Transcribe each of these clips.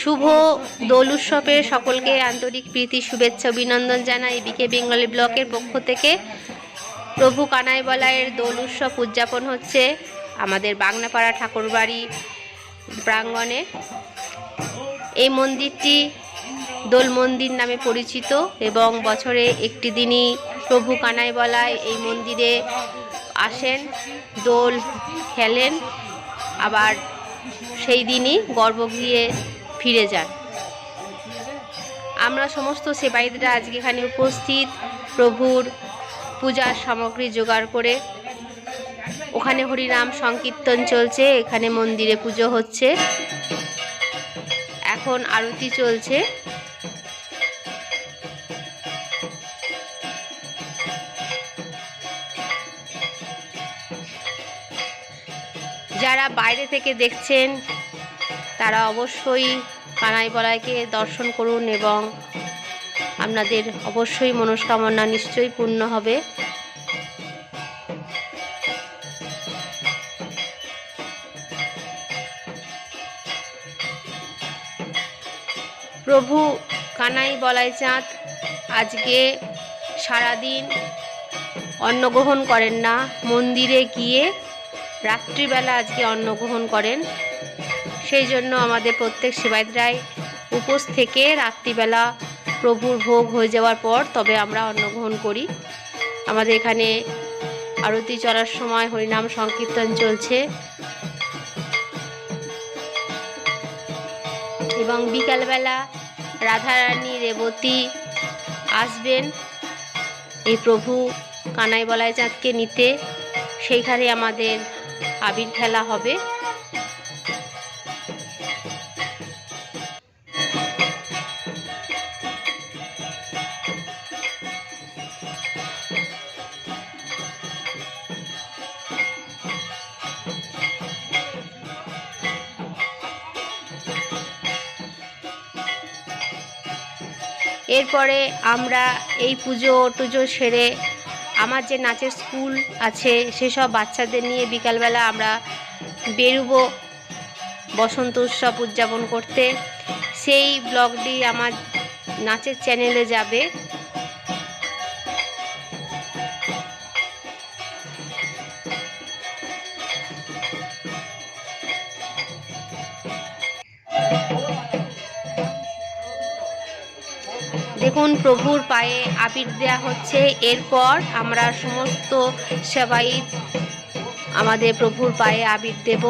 শুভ দোল উৎসবের সকলকে আন্তরিক প্রীতি, শুভেচ্ছা, অভিনন্দন জানাই বিকে বেঙ্গলি ব্লকের পক্ষ থেকে। প্রভু কানাই বলায়ের দোল উৎসব উদযাপন হচ্ছে আমাদের বাংলাপাড়া ঠাকুরবাড়ি প্রাঙ্গণে। এই মন্দিরটি দোল মন্দির নামে পরিচিত এবং বছরে একটি দিনই প্রভু কানাই বলায় এই মন্দিরে আসেন, দোল খেলেন, আবার সেই দিনই গর্ভগৃহে ফিরে যান আমরা সমস্ত সেবায়িতরা আজকে এখানে উপস্থিত, প্রভুর পূজার সামগ্রী জোগাড় করে ওখানে হরিনাম সংকীর্তন চলছে, এখানে মন্দিরে পুজো হচ্ছে। এখন আরতি চলছে। যারা বাইরে থেকে দেখছেন, তারা অবশ্যই কানাই বলাইকে দর্শন করুন এবং আপনাদের অবশ্যই মনস্কামনা নিশ্চয়ই পূর্ণ হবে। প্রভু কানাই বলাই চাঁদ আজকে সারাদিন অন্নগ্রহণ করেন না, মন্দিরে গিয়ে রাত্রিবেলা আজকে অন্ন গ্রহণ করেন। সেই জন্য আমাদের প্রত্যেক সেবায়তরাই উপোস থেকে রাত্রিবেলা প্রভুর ভোগ হয়ে যাওয়ার পর তবে আমরা অন্ন গ্রহণ করি। আমাদের এখানে আরতি চলার সময় হরিনাম সংকীর্তন চলছে। এবং বিকালবেলা রাধারানী রেবতী আসবেন এই প্রভু কানাই বলাই চাঁদকে নিতে। সেইখানে আমাদের আবির খেলা হবে। এরপরে আমরা এই পুজো টুজো সেরে আমার যে নাচের স্কুল আছে, সেসব বাচ্চাদের নিয়ে বিকালবেলা আমরা বেরোবো বসন্ত উৎসব উদযাপন করতে। সেই ব্লগটি আমার নাচের চ্যানেলে যাবে। দেখুন, প্রভুর পায়ে আবির দেওয়া হচ্ছে। এরপর আমরা সমস্ত সেবাই আমাদের প্রভুর পায়ে আবির দেব।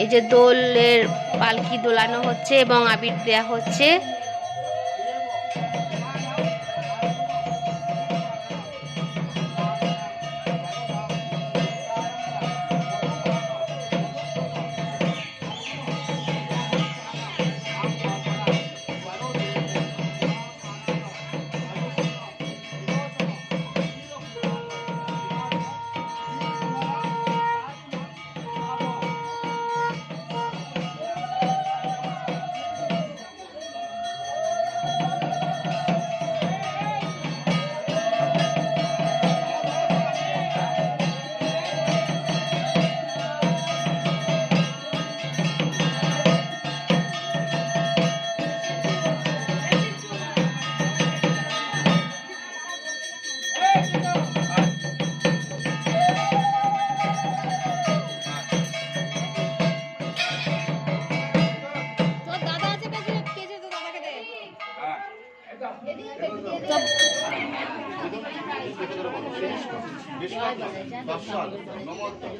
এই যে দোলের পালকি দোলানো হচ্ছে এবং আবির দেওয়া হচ্ছে।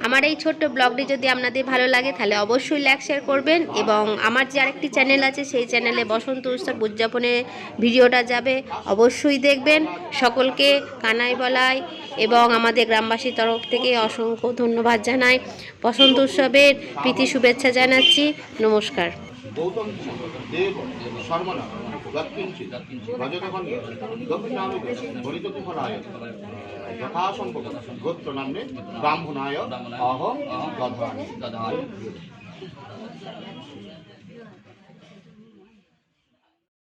আমার এই ছোট্ট ব্লগটি যদি আপনাদের ভালো লাগে, তাহলে অবশ্যই লাইক শেয়ার করবেন এবং আমার যে আরেকটি চ্যানেল আছে, সেই চ্যানেলে বসন্ত উৎসব উদযাপনের ভিডিওটা যাবে। অবশ্যই দেখবেন। সকলকে কানাই বলাই এবং আমাদের গ্রামবাসীর তরফ থেকে অসংখ্য ধন্যবাদ জানাই। বসন্ত উৎসবের প্রীতি শুভেচ্ছা জানাচ্ছি। নমস্কার। যৎকিঞ্চিৎ ভজতগণ দক্ষিণামি ফলায় যথাসম্ভব গোত্র ব্রাহ্মণায় অহম দধামি দদামি